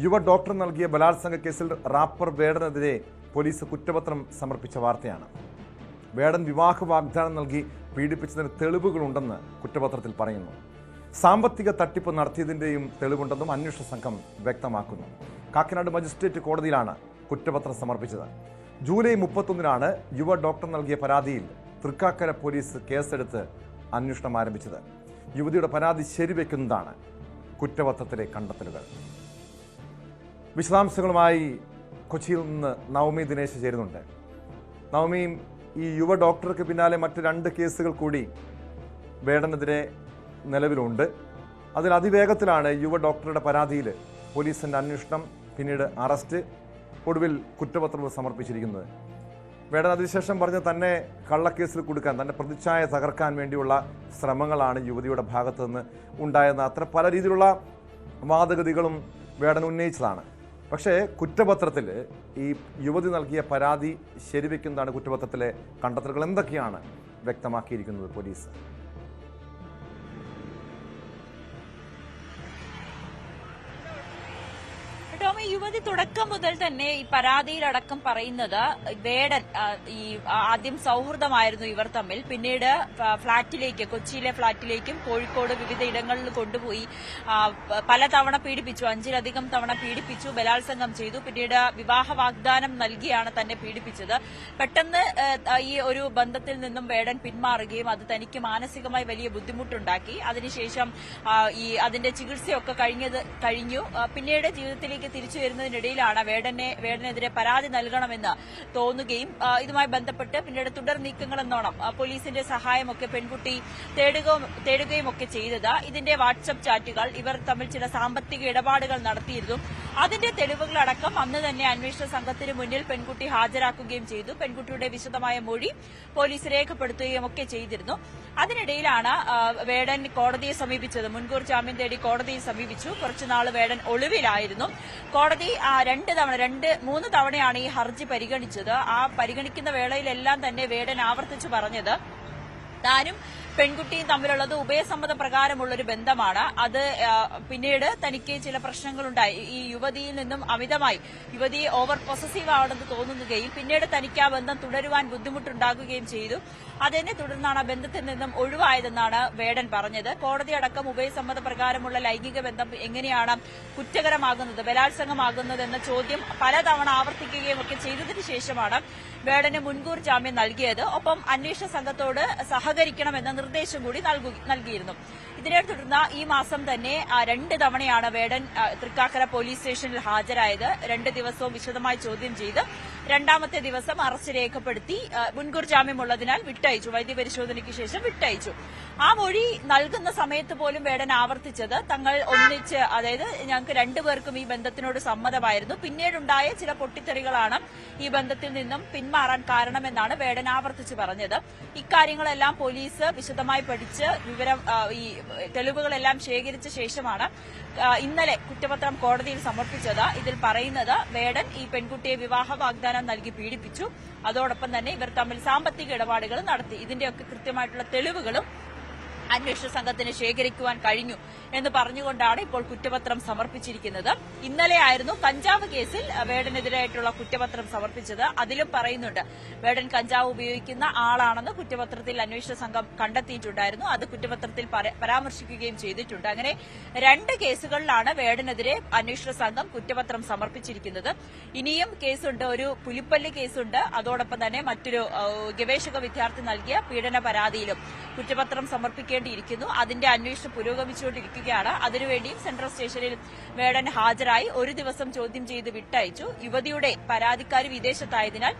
യുവ ഡോക്ടർ നൽകിയ ബലാത്സംഗ കേസിൽ റാപ്പർ വേടനെതിരെ പോലീസ് കുറ്റപത്രം സമർപ്പിച്ച വാർത്തയാണ്. വേടൻ വിവാഹ വാഗ്ദാനം നൽകി പീഡിപ്പിച്ചതിന് തെളിവുകളുണ്ടെന്ന് കുറ്റപത്രത്തിൽ പറയുന്നു. സാമ്പത്തിക തട്ടിപ്പ് നടത്തിയതിന്റെയും തെളിവുണ്ടെന്നും അന്വേഷണ സംഘം വ്യക്തമാക്കുന്നു. കാക്കനാട് മജിസ്ട്രേറ്റ് കോടതിയിലാണ് കുറ്റപത്രം സമർപ്പിച്ചത്. ജൂലൈ മുപ്പത്തൊന്നിനാണ് യുവ ഡോക്ടർ നൽകിയ പരാതിയിൽ തൃക്കാക്കര പോലീസ് കേസെടുത്ത് അന്വേഷണം ആരംഭിച്ചത്. യുവതിയുടെ പരാതി ശരിവെക്കുന്നതാണ് കുറ്റപത്രത്തിലെ കണ്ടെത്തലുകൾ. വിശദാംശങ്ങളുമായി കൊച്ചിയിൽ നിന്ന് നവമി ദിനേശ് ചേരുന്നുണ്ട്. നവമിയും ഈ യുവ ഡോക്ടർക്ക് പിന്നാലെ മറ്റ് രണ്ട് കേസുകൾ കൂടി വേടനെതിരെ നിലവിലുണ്ട്. അതിൽ അതിവേഗത്തിലാണ് യുവ ഡോക്ടറുടെ പരാതിയിൽ പോലീസിന്റെ അന്വേഷണം പിന്നീട് അറസ്റ്റ് ഒടുവിൽ കുറ്റപത്രം സമർപ്പിച്ചിരിക്കുന്നത്. വേടൻ അതിനുശേഷം പറഞ്ഞ് തന്നെ കള്ളക്കേസിൽ കൊടുക്കാൻ തന്റെ പ്രതിച്ഛായ തകർക്കാൻ വേണ്ടിയുള്ള ശ്രമങ്ങളാണ് യുവതിയുടെ ഭാഗത്തുനിന്ന് ഉണ്ടായെന്ന് അത്ര പല രീതിയിലുള്ള വാദഗതികളും വേടൻ ഉന്നയിച്ചതാണ്. പക്ഷേ കുറ്റപത്രത്തിൽ ഈ യുവതി നൽകിയ പരാതി ശരിവെക്കുന്നതാണ് കുറ്റപത്രത്തിലെ കണ്ടെത്തലുകൾ. എന്തൊക്കെയാണ് വ്യക്തമാക്കിയിരിക്കുന്നത് പോലീസ്? യുവതി തുടക്കം മുതൽ തന്നെ ഈ പരാതിയിലടക്കം പറയുന്നത് വേടൻ ഈ ആദ്യം സൗഹൃദമായിരുന്നു ഇവർ തമ്മിൽ. പിന്നീട് ഫ്ളാറ്റിലേക്ക് കൊച്ചിയിലെ ഫ്ളാറ്റിലേക്കും കോഴിക്കോട് വിവിധ ഇടങ്ങളിൽ കൊണ്ടുപോയി. പലതവണ പീഡിപ്പിച്ചു അഞ്ചിലധികം തവണ പീഡിപ്പിച്ചു ബലാത്സംഗം ചെയ്തു. പിന്നീട് വിവാഹ വാഗ്ദാനം നൽകിയാണ് തന്നെ പീഡിപ്പിച്ചത്. പെട്ടെന്ന് ഈ ഒരു ബന്ധത്തിൽ നിന്നും വേടൻ പിന്മാറുകയും അത് തനിക്ക് മാനസികമായി വലിയ ബുദ്ധിമുട്ടുണ്ടാക്കി. അതിനുശേഷം ഈ അതിന്റെ ചികിത്സയൊക്കെ കഴിഞ്ഞത് കഴിഞ്ഞു. പിന്നീട് ജീവിതത്തിലേക്ക് തിരിച്ചു വരുന്നതിനിടയിലാണ് വേടനെ വേടനെതിരെ പരാതി നൽകണമെന്ന് തോന്നുകയും ഇതുമായി ബന്ധപ്പെട്ട് പിന്നീട് തുടർ നീക്കങ്ങളെന്നോണം പോലീസിന്റെ സഹായമൊക്കെ പെൺകുട്ടി തേടുകയും ഒക്കെ ചെയ്തത്. ഇതിന്റെ വാട്സപ്പ് ചാറ്റുകൾ ഇവർ തമ്മിൽ ചില സാമ്പത്തിക ഇടപാടുകൾ നടത്തിയിരുന്നു. അതിന്റെ തെളിവുകളടക്കം അന്ന് തന്നെ അന്വേഷണ സംഘത്തിന് മുന്നിൽ പെൺകുട്ടി ഹാജരാക്കുകയും ചെയ്തു. പെൺകുട്ടിയുടെ വിശദമായ മൊഴി പോലീസ് രേഖപ്പെടുത്തുകയും ഒക്കെ ചെയ്തിരുന്നു. അതിനിടയിലാണ് വേടൻ കോടതിയെ സമീപിച്ചത്. മുൻകൂർ ജാമ്യം തേടി കോടതിയെ സമീപിച്ചു. കുറച്ചുനാൾ വേടൻ ഒളിവിലായിരുന്നു. കോടതി ആ, രണ്ട് തവണ രണ്ട് മൂന്ന് തവണയാണ് ഈ ഹർജി പരിഗണിച്ചത്. ആ പരിഗണിക്കുന്ന വേളയിലെല്ലാം തന്നെ വേടൻ ആവർത്തിച്ചു പറഞ്ഞത്. താനും പെൺകുട്ടിയും തമ്മിലുള്ളത് ഉഭയസമ്മത പ്രകാരമുള്ള ഒരു ബന്ധമാണ്. അത് പിന്നീട് തനിക്ക് ചില പ്രശ്നങ്ങളുണ്ടായി. ഈ യുവതിയിൽ നിന്നും അമിതമായി യുവതി ഓവർ പൊസസീവ് ആണെന്ന് തോന്നുകയും പിന്നീട് തനിക്ക് ആ ബന്ധം തുടരുവാൻ ബുദ്ധിമുട്ടുണ്ടാകുകയും ചെയ്തു. അതിനെ തുടർന്നാണ് ആ ബന്ധത്തിൽ നിന്നും ഒഴിവായതെന്നാണ് വേടൻ പറഞ്ഞത്. കോടതി അടക്കം ഉഭയസമ്മത പ്രകാരമുള്ള ലൈംഗിക ബന്ധം എങ്ങനെയാണ് കുറ്റകരമാകുന്നത് ബലാത്സംഗമാകുന്നത് എന്ന ചോദ്യം പലതവണ ആവർത്തിക്കുകയും ഒക്കെ ചെയ്തതിനു ശേഷമാണ് വേടന് മുൻകൂർ ജാമ്യം നൽകിയത്. ഒപ്പം അന്വേഷണ സംഘത്തോട് സഹകരിക്കണമെന്ന നിർദ്ദേശം കൂടി നൽകു- നൽകിയിരുന്നു. ഇതിനെ തുടർന്ന് ഈ മാസം തന്നെ രണ്ട് തവണയാണ് വേടൻ തൃക്കാക്കര പോലീസ് സ്റ്റേഷനിൽ ഹാജരായത്. രണ്ട് ദിവസവും വിശദമായി ചോദ്യം ചെയ്ത് രണ്ടാമത്തെ ദിവസം അറസ്റ്റ് രേഖപ്പെടുത്തി മുൻകൂർ ജാമ്യമുള്ളതിനാൽ വിട്ടയച്ചു. വൈദ്യപരിശോധനയ്ക്ക് ശേഷം വിട്ടയച്ചു. ആ മൊഴി നൽകുന്ന സമയത്ത് പോലും വേടൻ ആവർത്തിച്ചത് തങ്ങൾ ഒന്നിച്ച് അതായത് ഞങ്ങൾക്ക് രണ്ടുപേർക്കും ഈ ബന്ധത്തിനോട് സമ്മതമായിരുന്നു. പിന്നീടുണ്ടായ ചില പൊട്ടിത്തെറികളാണ് ഈ ബന്ധത്തിൽ നിന്നും പിന്മാറാൻ കാരണമെന്നാണ് വേടൻ ആവർത്തിച്ച് പറഞ്ഞത്. ഇക്കാര്യങ്ങളെല്ലാം പോലീസ് വിശദമായി പഠിച്ച് വിവരം ഈ തെളിവുകളെല്ലാം ശേഖരിച്ച ശേഷമാണ് ഇന്നലെ കുറ്റപത്രം കോടതിയിൽ സമർപ്പിച്ചത്. ഇതിൽ പറയുന്നത് വേടൻ ഈ പെൺകുട്ടിയെ വിവാഹ വാഗ്ദാനം നൽകി പീഡിപ്പിച്ചു. അതോടൊപ്പം തന്നെ ഇവർ തമ്മിൽ സാമ്പത്തിക ഇടപാടുകൾ നടത്തി. ഇതിന്റെയൊക്കെ കൃത്യമായിട്ടുള്ള തെളിവുകളും അന്വേഷണ സംഘത്തിന് ശേഖരിക്കുവാൻ കഴിഞ്ഞു എന്ന് പറഞ്ഞുകൊണ്ടാണ് ഇപ്പോൾ കുറ്റപത്രം സമർപ്പിച്ചിരിക്കുന്നത്. ഇന്നലെയായിരുന്നു കഞ്ചാവ് കേസിൽ വേടനെതിരായിട്ടുള്ള കുറ്റപത്രം സമർപ്പിച്ചത്. അതിലും പറയുന്നുണ്ട് വേടൻ കഞ്ചാവ് ഉപയോഗിക്കുന്ന ആളാണെന്ന് കുറ്റപത്രത്തിൽ അന്വേഷണ സംഘം കണ്ടെത്തിയിട്ടുണ്ടായിരുന്നു. അത് കുറ്റപത്രത്തിൽ പരാമർശിക്കുകയും ചെയ്തിട്ടുണ്ട്. അങ്ങനെ രണ്ട് കേസുകളിലാണ് വേടനെതിരെ അന്വേഷണ സംഘം കുറ്റപത്രം സമർപ്പിച്ചിരിക്കുന്നത്. ഇനിയും കേസുണ്ട് ഒരു പുലിപ്പള്ളി കേസുണ്ട്. അതോടൊപ്പം തന്നെ മറ്റൊരു ഗവേഷക വിദ്യാർത്ഥി നൽകിയ പീഡന പരാതിയിലും കുറ്റപത്രം സമർപ്പിക്കേണ്ടിയിരിക്കുന്നു അതിന്റെ അന്വേഷണം പുരോഗമിച്ചുകൊണ്ടിരിക്കുകയാണ്. അതിനുവേണ്ടിയും സെൻട്രൽ സ്റ്റേഷനിൽ വേടൻ ഹാജരായി. ഒരു ദിവസം ചോദ്യം ചെയ്ത് വിട്ടയച്ചു. യുവതിയുടെ പരാതിക്കാരി വിദേശത്തായതിനാൽ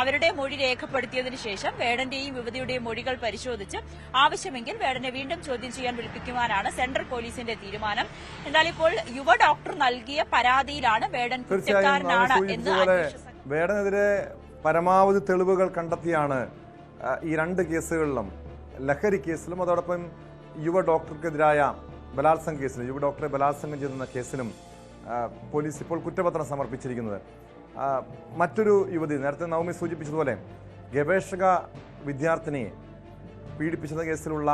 അവരുടെ മൊഴി രേഖപ്പെടുത്തിയതിനു ശേഷം വേടന്റെയും യുവതിയുടെയും മൊഴികൾ പരിശോധിച്ച് ആവശ്യമെങ്കിൽ വേടനെ വീണ്ടും ചോദ്യം ചെയ്യാൻ വിളിപ്പിക്കുവാനാണ് സെൻട്രൽ പോലീസിന്റെ തീരുമാനം. എന്നാൽ ഇപ്പോൾ യുവ ഡോക്ടർ നൽകിയ പരാതിയിലാണ് വേടൻ കുറ്റക്കാരനാണ് എന്ന് വേടനെതിരെ പരമാവധി തെളിവുകൾ കണ്ടെത്തിയാണ് ഈ രണ്ട് കേസുകളിലും. ലഹരി കേസിലും അതോടൊപ്പം യുവ ഡോക്ടർക്കെതിരായ ബലാത്സംഗ കേസിലും യുവ ഡോക്ടറെ ബലാത്സംഗം ചെയ്യുന്ന കേസിലും പോലീസ് ഇപ്പോൾ കുറ്റപത്രം സമർപ്പിച്ചിരിക്കുന്നത്. മറ്റൊരു യുവതി നേരത്തെ നവമി സൂചിപ്പിച്ചതുപോലെ ഗവേഷക വിദ്യാർത്ഥിനിയെ പീഡിപ്പിച്ചത് കേസിലുള്ള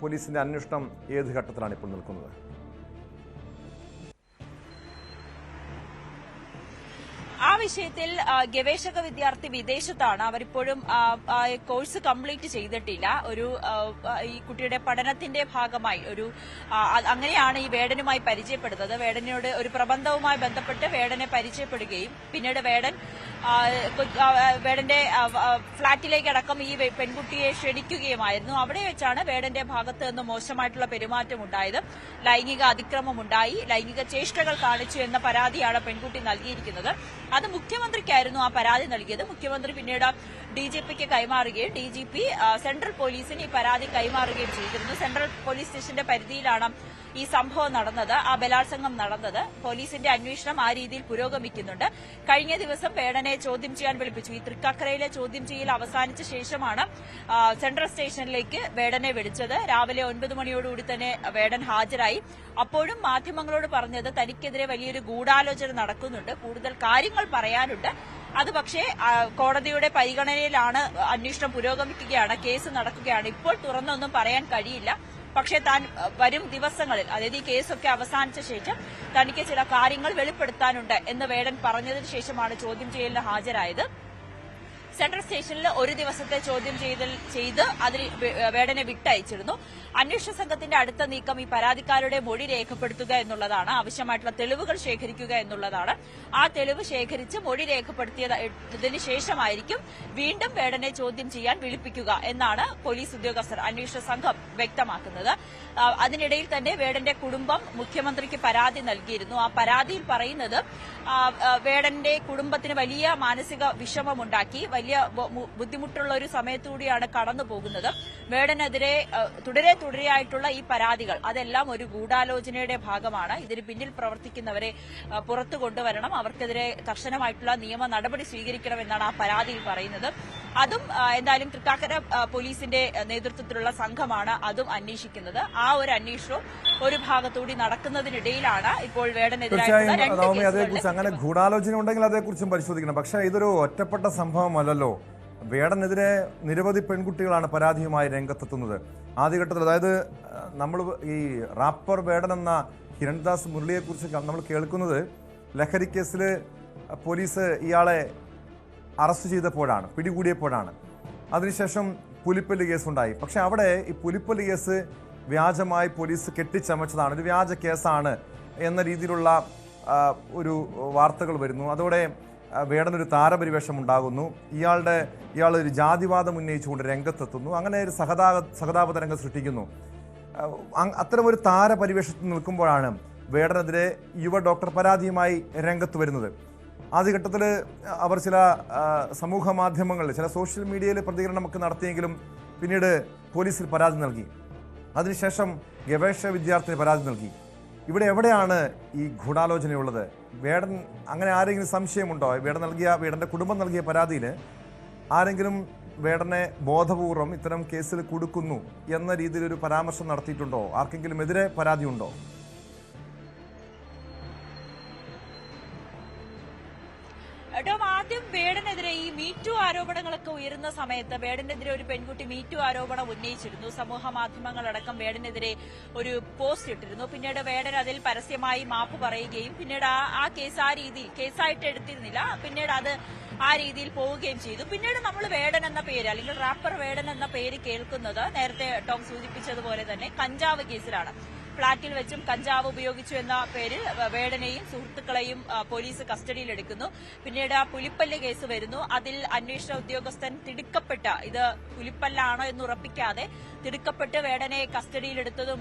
പോലീസിന്റെ അന്വേഷണം ഏത് ഘട്ടത്തിലാണ് ഇപ്പോൾ നിൽക്കുന്നത്? ആ വിഷയത്തിൽ ഗവേഷക വിദ്യാർത്ഥി വിദേശത്താണ്. അവരിപ്പോഴും കോഴ്സ് കംപ്ലീറ്റ് ചെയ്തിട്ടില്ല. ഒരു ഈ കുട്ടിയുടെ പഠനത്തിന്റെ ഭാഗമായി ഒരു അങ്ങനെയാണ് ഈ വേടനുമായി പരിചയപ്പെടുന്നത്. വേടനോട് ഒരു പ്രബന്ധവുമായി ബന്ധപ്പെട്ട് വേടനെ പരിചയപ്പെടുകയും പിന്നീട് വേടൻ വേടന്റെ ഫ്ളാറ്റിലേക്കടക്കം ഈ പെൺകുട്ടിയെ ക്ഷണിക്കുകയുമായിരുന്നു. അവിടെ വെച്ചാണ് വേടന്റെ ഭാഗത്ത് നിന്ന് മോശമായിട്ടുള്ള പെരുമാറ്റം ഉണ്ടായത്. ലൈംഗിക അതിക്രമം ഉണ്ടായി. ലൈംഗിക ചേഷ്ടകൾ കാണിച്ചു എന്ന പരാതിയാണ് പെൺകുട്ടി നൽകിയിരിക്കുന്നത്. അത് മുഖ്യമന്ത്രിക്കായിരുന്നു ആ പരാതി നൽകിയത്. മുഖ്യമന്ത്രി പിന്നീട് ഡി ജി പിക്ക് കൈമാറുകയും ഡി ജി പി സെൻട്രൽ പോലീസിന് ഈ പരാതി കൈമാറുകയും ചെയ്തിരുന്നു. സെൻട്രൽ പോലീസ് സ്റ്റേഷന്റെ പരിധിയിലാണ് ഈ സംഭവം നടന്നത് ആ ബലാത്സംഗം നടന്നത്. പോലീസിന്റെ അന്വേഷണം ആ രീതിയിൽ പുരോഗമിക്കുന്നുണ്ട്. കഴിഞ്ഞ ദിവസം പേടനെ ചോദ്യം ചെയ്യാൻ വിളിപ്പിച്ചു. ഈ തൃക്കാക്കരയിലെ ചോദ്യം ചെയ്യൽ അവസാനിച്ച ശേഷമാണ് സെൻട്രൽ സ്റ്റേഷനിലേക്ക് വേടനെ വിളിച്ചത്. രാവിലെ ഒൻപത് മണിയോടുകൂടി തന്നെ വേടൻ ഹാജരായി. അപ്പോഴും മാധ്യമങ്ങളോട് പറഞ്ഞത് തനിക്കെതിരെ വലിയൊരു ഗൂഢാലോചന നടക്കുന്നുണ്ട്. കൂടുതൽ കാര്യങ്ങൾ പറയാനുണ്ട്. അത് പക്ഷേ കോടതിയുടെ പരിഗണനയിലാണ് അന്വേഷണം പുരോഗമിക്കുകയാണ് കേസ് നടക്കുകയാണ്. ഇപ്പോൾ തുറന്നൊന്നും പറയാൻ കഴിയില്ല. പക്ഷേ താൻ വരും ദിവസങ്ങളിൽ അതായത് ഈ കേസൊക്കെ അവസാനിച്ച ശേഷം തനിക്ക് ചില കാര്യങ്ങൾ വെളിപ്പെടുത്താനുണ്ട് എന്ന് വേടൻ പറഞ്ഞതിന് ശേഷമാണ് ചോദ്യം ചെയ്യലിന് ഹാജരായത്. സെൻട്രൽ സ്റ്റേഷനിൽ ഒരു ദിവസത്തെ ചോദ്യം ചെയ്തൽ ചെയ്ത് അതിൽ വേടനെ വിട്ടയച്ചിരുന്നു. അന്വേഷണ സംഘത്തിന്റെ അടുത്ത നീക്കം ഈ പരാതിക്കാരുടെ മൊഴി രേഖപ്പെടുത്തുക എന്നുള്ളതാണ്. ആവശ്യമായിട്ടുള്ള തെളിവുകൾ ശേഖരിക്കുക എന്നുള്ളതാണ്. ആ തെളിവ് ശേഖരിച്ച് മൊഴി രേഖപ്പെടുത്തിയതിനു ശേഷമായിരിക്കും വീണ്ടും വേടനെ ചോദ്യം ചെയ്യാൻ വിളിപ്പിക്കുക എന്നാണ് പോലീസ് ഉദ്യോഗസ്ഥർ അന്വേഷണ സംഘം വ്യക്തമാക്കുന്നത്. അതിനിടയിൽ തന്നെ വേടന്റെ കുടുംബം മുഖ്യമന്ത്രിക്ക് പരാതി നൽകിയിരുന്നു. ആ പരാതിയിൽ പറയുന്നത് വേടന്റെ കുടുംബത്തിന് വലിയ മാനസിക വിഷമമുണ്ടാക്കി മു- ബുദ്ധിമുട്ടുള്ള ഒരു സമയത്തുകൂടിയാണ് കടന്നു പോകുന്നത്. വേടനെതിരെ തുടരെ തുടരെയായിട്ടുള്ള ഈ പരാതികൾ അതെല്ലാം ഒരു ഗൂഢാലോചനയുടെ ഭാഗമാണ്. ഇതിന് പിന്നിൽ പ്രവർത്തിക്കുന്നവരെ പുറത്തു കൊണ്ടുവരണം. അവർക്കെതിരെ കർശനമായിട്ടുള്ള നിയമ നടപടി സ്വീകരിക്കണമെന്നാണ് ആ പരാതിയിൽ പറയുന്നത്. അതും എന്തായാലും തൃക്കാക്കര പോലീസിന്റെ നേതൃത്വത്തിലുള്ള സംഘമാണ് അതും അന്വേഷിക്കുന്നത്. ആ ഒരു അന്വേഷണവും ഒരു ഭാഗത്തുകൂടി നടക്കുന്നതിനിടയിലാണ് ഇപ്പോൾ വേടനെതിരായിട്ടുള്ള അതേക്കുറിച്ച് അങ്ങനെ ഗൂഢാലോചന ഉണ്ടെങ്കിൽ അതേക്കുറിച്ചും പരിശോധിക്കണം. പക്ഷേ ഇതൊരു ഒറ്റപ്പെട്ട സംഭവമല്ലല്ലോ. വേടനെതിരെ നിരവധി പെൺകുട്ടികളാണ് പരാതിയുമായി രംഗത്തെത്തുന്നത്. ആദ്യഘട്ടത്തിൽ അതായത് നമ്മൾ ഈ റാപ്പർ വേടൻ എന്ന ഹിരൺദാസ് മുരളിയെക്കുറിച്ച് നമ്മൾ കേൾക്കുന്നത് ലഹരി കേസിൽ പോലീസ് ഇയാളെ അറസ്റ്റ് ചെയ്തപ്പോഴാണ് പിടികൂടിയപ്പോഴാണ്. അതിനുശേഷം പുലിപ്പല്ല് കേസുണ്ടായി. പക്ഷെ അവിടെ ഈ പുലിപ്പല്ല് കേസ് വ്യാജമായി പോലീസ് കെട്ടിച്ചമച്ചതാണ്. ഒരു വ്യാജ കേസാണ് എന്ന രീതിയിലുള്ള ഒരു വാർത്തകൾ വരുന്നു. അതോടെ വേടനൊരു താരപരിവേഷം ഉണ്ടാകുന്നു ഇയാളുടെ ഇയാൾ ഒരു ജാതിവാദം ഉന്നയിച്ചുകൊണ്ട് രംഗത്തെത്തുന്നു. അങ്ങനെ ഒരു സഹതാ സഹതാപ തരംഗം സൃഷ്ടിക്കുന്നു. അത്തരമൊരു താരപരിവേഷത്തിൽ നിൽക്കുമ്പോഴാണ് വേടനെതിരെ യുവ ഡോക്ടർ പരാതിയുമായി രംഗത്ത് വരുന്നത്. ആദ്യഘട്ടത്തിൽ അവർ ചില സമൂഹ മാധ്യമങ്ങളിൽ ചില സോഷ്യൽ മീഡിയയിൽ പ്രതികരണമൊക്കെ നടത്തിയെങ്കിലും പിന്നീട് പോലീസിൽ പരാതി നൽകി. അതിനുശേഷം ഗവേഷക വിദ്യാർത്ഥിന് പരാതി നൽകി. ഇവിടെ എവിടെയാണ് ഈ ഗൂഢാലോചനയുള്ളത്? വേടൻ അങ്ങനെ ആരെങ്കിലും സംശയമുണ്ടോ? വേടൻ നൽകിയ വേടന്റെ കുടുംബം നൽകിയ പരാതിയിൽ ആരെങ്കിലും വേടനെ ബോധപൂർവം ഇത്തരം കേസിൽ കൊടുക്കുന്നു എന്ന രീതിയിലൊരു പരാമർശം നടത്തിയിട്ടുണ്ടോ? ആർക്കെങ്കിലും എതിരെ പരാതിയുണ്ടോ? ആദ്യം വേടനെതിരെ ഈ മീറ്റു ആരോപണങ്ങളൊക്കെ ഉയരുന്ന സമയത്ത് വേടനെതിരെ ഒരു പെൺകുട്ടി മീറ്റു ആരോപണം ഉന്നയിച്ചിരുന്നു. സമൂഹ മാധ്യമങ്ങളടക്കം വേടനെതിരെ ഒരു പോസ്റ്റ് ഇട്ടിരുന്നു. പിന്നീട് വേടൻ അതിൽ പരസ്യമായി മാപ്പ് പറയുകയും പിന്നീട് ആ കേസ് ആ രീതിയിൽ കേസായിട്ട് എടുത്തിരുന്നില്ല. പിന്നീട് അത് ആ രീതിയിൽ പോവുകയും ചെയ്തു. പിന്നീട് നമ്മൾ വേടൻ എന്ന പേര് അല്ലെങ്കിൽ റാപ്പർ വേടൻ എന്ന പേര് കേൾക്കുന്നത് നേരത്തെ ടോം സൂചിപ്പിച്ചതുപോലെ തന്നെ കഞ്ചാവ് കേസിലാണ്. ഫ്ളാറ്റിൽ വെച്ചും കഞ്ചാവ് ഉപയോഗിച്ചു എന്ന പേരിൽ വേടനെയും സുഹൃത്തുക്കളെയും പോലീസ് കസ്റ്റഡിയിലെടുക്കുന്നു പിന്നീട് പുലിപ്പല്ല് കേസ് വരുന്നു. അതിൽ അന്വേഷണ ഉദ്യോഗസ്ഥൻ തിടുക്കപ്പെട്ട ഇത് പുലിപ്പല്ലാണോ എന്ന് ഉറപ്പിക്കാതെ തിടുക്കപ്പെട്ട് വേടനെ കസ്റ്റഡിയിലെടുത്തതും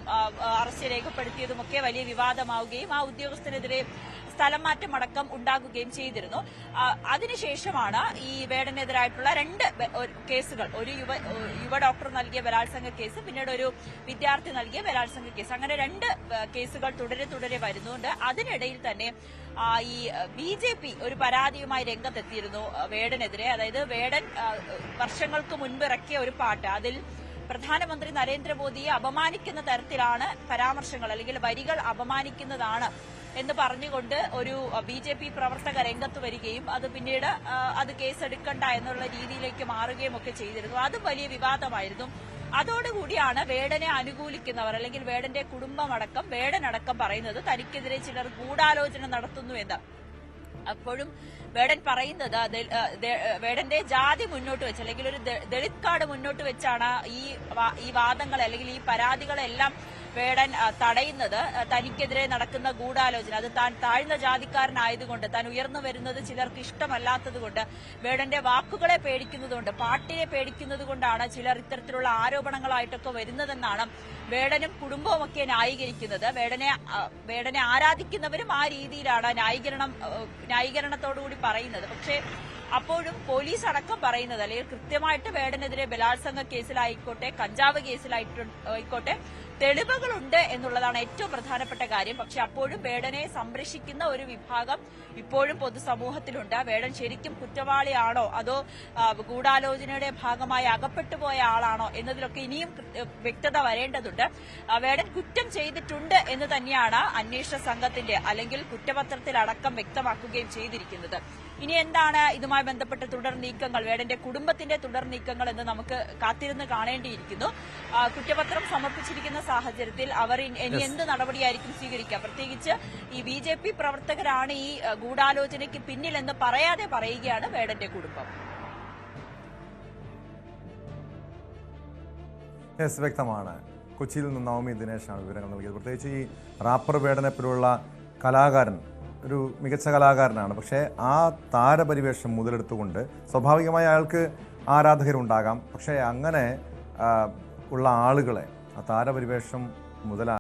അറസ്റ്റ് രേഖപ്പെടുത്തിയതുമൊക്കെ വലിയ വിവാദമാവുകയും ആ ഉദ്യോഗസ്ഥനെതിരെ സ്ഥലം മാറ്റമടക്കം ഉണ്ടാകുകയും ചെയ്തിരുന്നു. അതിനുശേഷമാണ് ഈ വേടനെതിരായിട്ടുള്ള രണ്ട് കേസുകൾ. ഒരു യുവ യുവ ഡോക്ടർ നൽകിയ ബലാത്സംഗ കേസ് പിന്നീട് ഒരു വിദ്യാർത്ഥി നൽകിയ ബലാത്സംഗ കേസ്. അങ്ങനെ രണ്ട് കേസുകൾ തുടരെ തുടരെ വരുന്നുണ്ട്. അതിനിടയിൽ തന്നെ ഈ ബി ജെ പി ഒരു പരാതിയുമായി രംഗത്തെത്തിയിരുന്നു വേടനെതിരെ. അതായത് വേടൻ വർഷങ്ങൾക്ക് മുൻപ് ഇറക്കിയ ഒരു പാട്ട്. അതിൽ പ്രധാനമന്ത്രി നരേന്ദ്രമോദിയെ അപമാനിക്കുന്ന തരത്തിലാണ് പരാമർശങ്ങൾ അല്ലെങ്കിൽ വരികൾ അപമാനിക്കുന്നതാണ് എന്ന് പറഞ്ഞുകൊണ്ട് ഒരു ബി ജെ പി പ്രവർത്തക രംഗത്ത് വരികയും അത് പിന്നീട് അത് കേസെടുക്കണ്ട എന്നുള്ള രീതിയിലേക്ക് മാറുകയും ഒക്കെ ചെയ്തിരുന്നു. അതും വലിയ വിവാദമായിരുന്നു. അതോടുകൂടിയാണ് വേടനെ അനുകൂലിക്കുന്നവർ അല്ലെങ്കിൽ വേടന്റെ കുടുംബമടക്കം വേടനടക്കം പറയുന്നത് തനിക്കെതിരെ ചിലർ ഗൂഢാലോചന നടത്തുന്നു എന്ന്. അപ്പോഴും വേടൻ പറയുന്നത് വേടന്റെ ജാതി മുന്നോട്ട് വെച്ച് അല്ലെങ്കിൽ ഒരു ദളിത് കാർഡ് മുന്നോട്ട് വെച്ചാണ് ഈ ഈ വാദങ്ങൾ അല്ലെങ്കിൽ ഈ പരാതികളെല്ലാം വേടൻ തടയുന്നത് തനിക്കെതിരെ നടക്കുന്ന ഗൂഢാലോചന. അത് താൻ താഴ്ന്ന ജാതിക്കാരനായതുകൊണ്ട് താൻ ഉയർന്നു വരുന്നത് ചിലർക്ക് ഇഷ്ടമല്ലാത്തതുകൊണ്ട് വേടന്റെ വാക്കുകളെ പേടിക്കുന്നതുകൊണ്ട് പാട്ടിനെ പേടിക്കുന്നത് കൊണ്ടാണ് ചിലർ ഇത്തരത്തിലുള്ള ആരോപണങ്ങളായിട്ടൊക്കെ വരുന്നതെന്നാണ് വേടനും കുടുംബവും ഒക്കെ ന്യായീകരിക്കുന്നത്. വേടനെ വേടനെ ആരാധിക്കുന്നവരും ആ രീതിയിലാണ് ന്യായീകരണം ന്യായീകരണത്തോടുകൂടി പറയുന്നത്. പക്ഷേ അപ്പോഴും പോലീസ് അടക്കം പറയുന്നത് അല്ലെങ്കിൽ കൃത്യമായിട്ട് വേടനെതിരെ ബലാത്സംഗ കേസിലായിക്കോട്ടെ കഞ്ചാവ് കേസിലായിട്ട് ആയിക്കോട്ടെ തെളിവുകളുണ്ട് എന്നുള്ളതാണ് ഏറ്റവും പ്രധാനപ്പെട്ട കാര്യം. പക്ഷെ അപ്പോഴും വേടനെ സംരക്ഷിക്കുന്ന ഒരു വിഭാഗം ഇപ്പോഴും പൊതുസമൂഹത്തിലുണ്ട്. വേടൻ ശരിക്കും കുറ്റവാളിയാണോ? അതോ ഗൂഢാലോചനയുടെ ഭാഗമായി അകപ്പെട്ടു പോയ ആളാണോ? എന്നതിലൊക്കെ ഇനിയും വ്യക്തത വരേണ്ടതുണ്ട്. വേടൻ കുറ്റം ചെയ്തിട്ടുണ്ട് എന്ന് തന്നെയാണ് അന്വേഷണ സംഘത്തിന്റെ അല്ലെങ്കിൽ കുറ്റപത്രത്തിൽ അടക്കം വ്യക്തമാക്കുകയും ചെയ്തിരിക്കുന്നത്. ഇനി എന്താണ് ഇതുമായി ബന്ധപ്പെട്ട തുടർ നീക്കങ്ങൾ? വേടന്റെ കുടുംബത്തിന്റെ തുടർ നീക്കങ്ങൾ എന്ന് നമുക്ക് കാത്തിരുന്ന് കാണേണ്ടിയിരിക്കുന്നു. കുറ്റപത്രം സമർപ്പിച്ചിരിക്കുന്ന സാഹചര്യത്തിൽ അവർ ഇനി എന്ത് നടപടിയായിരിക്കും സ്വീകരിക്കുക? പ്രത്യേകിച്ച് ഈ ബി ജെ പി പ്രവർത്തകരാണ് ഈ ഗൂഢാലോചനയ്ക്ക് പിന്നിലെന്ന് പറയാതെ പറയുകയാണ് വേടന്റെ കുടുംബം. യെസ് വ്യക്തമാണ്. കൊച്ചിയിൽ നിന്ന് നവമി ദിനേശാണ് വിവരങ്ങൾ നൽകിയത്. പ്രത്യേകിച്ച് ഈ റാപ്പർ വേടനെപ്പോലുള്ള കലാകാരൻ ഒരു മികച്ച കലാകാരനാണ്. പക്ഷേ ആ താരപരിവേഷം മുതലെടുത്തുകൊണ്ട് സ്വാഭാവികമായി അയാൾക്ക് ആരാധകരുണ്ടാകാം. പക്ഷേ അങ്ങനെ ഉള്ള ആളുകളെ ആ താരപരിവേഷം മുതലാ